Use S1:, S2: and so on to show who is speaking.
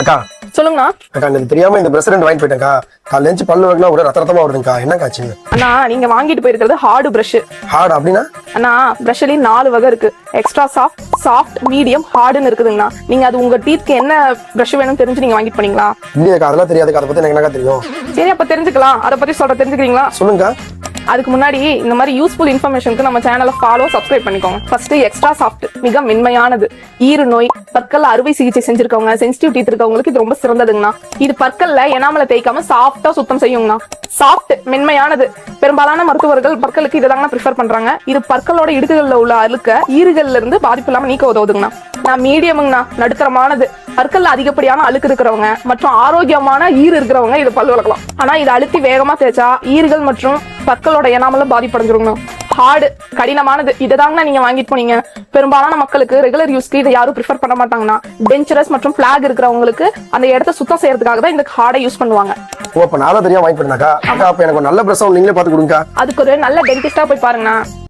S1: அக்கா.
S2: சொல்லுங்கண்ணா.
S1: அக்கா எனக்கு தெரியாம இந்த ரெண்டு வாங்கிட்டு போயிட்டேன்க்கா. காலைல எழுந்து பல்லு வைக்கணும் ஒரே ரத்த ரத்தமா வருதுக்கா என்ன காட்சி
S2: அண்ணா நீங்க வாங்கிட்டு போயிருக்கிறது ஹார்டு பிரஷ்
S1: ஹார்ட் அப்படின்னா?
S2: அண்ணா பிரஷ்லயும் நாலு வகை இருக்கு. எக்ஸ்ட்ரா சாஃப்ட் சாஃப்ட் மீடியம் ஹார்டுன்னு இருக்குதுங்கண்ணா. நீங்க அது உங்க டீத்க்கு என்ன பிரஷ் வேணும்னு தெரிஞ்சு நீங்க வாங்கிட்டு போனீங்களா?
S1: இல்லையாக்கா அதெல்லாம் தெரியாதுக்கா. அதை பத்தி எனக்கு என்னக்கா தெரியும்?
S2: சரி அப்ப தெரிஞ்சுக்கலாம். அதை பத்தி சொல்ற தெரிஞ்சுக்கிறீங்களா?
S1: சொல்லுங்கக்கா.
S2: அதுக்கு முன்னாடி இந்த மாதிரி யூஸ்ஃபுல் இன்ஃபர்மேஷனுக்கு நம்ம சேனலை ஃபாலோ சப்ஸ்கிரைப் பண்ணிக்கோங்க. ஃபர்ஸ்ட் எக்ஸ்ட்ரா சாஃப்ட் மிக மென்மையானது. ஈறு நோய் பற்கள் அறுவை சிகிச்சை செஞ்சிருக்கவங்க சென்சிட்டிவ் டீத் இருக்கவங்களுக்கு இது ரொம்ப சிறந்ததுங்கண்ணா. இது பற்கள்ல எனாமலை தேய்க்காம சாஃப்டா சுத்தம் செய்யுங்கண்ணா. சாஃப்ட் மென்மையானது. பெரும்பாலான மருத்துவர்கள் பற்களுக்கு இதை தாங்க ப்ரிஃபர் பண்றாங்க. இது பற்களோட இடுக்குகள்ல உள்ள அழுக்க ஈறுகள்ல இருந்து பாதிப்பு இல்லாம நீக்க உதவுதுங்கண்ணா. நான் மீடியமுங்கண்ணா நடுத்தரமானது. பற்கள்ல அதிகப்படியான அழுக்கு இருக்கிறவங்க மற்றும் ஆரோக்கியமான ஈறு இருக்கிறவங்க இது பல் வளர்க்கலாம். ஆனா இதை அழுத்தி வேகமா தேய்ச்சா ஈறுகள் மற்றும் பற்களோட எனாமல பாதிப்படைஞ்சிருங்க ஹார்டு கடினமானது. இதை தாங்க நீங்க வாங்கிட்டு போனீங்க. பெரும்பாலான மக்களுக்கு ரெகுலர் யூஸ்க்கு இதை யாரும் ப்ரிஃபர் பண்ண மாட்டாங்கண்ணா. டென்ச்சரஸ் மற்றும் பிளாக் இருக்கிறவங்களுக்கு அந்த இடத்த சுத்தம் செய்யறதுக்காக தான் இந்த ஹார்டை யூஸ் பண்ணுவாங்க.
S1: ஓ அப்ப நான் தான் தெரியாம வாங்கி போயிட்டேனாக்கா அக்கா அப்ப எனக்கு ஒரு நல்ல பிரசவம் நீங்களே பாத்து கொடுங்க
S2: அதுக்கு ஒரு நல்ல டென்டிஸ்டா போய் பாருங்கண்ணா.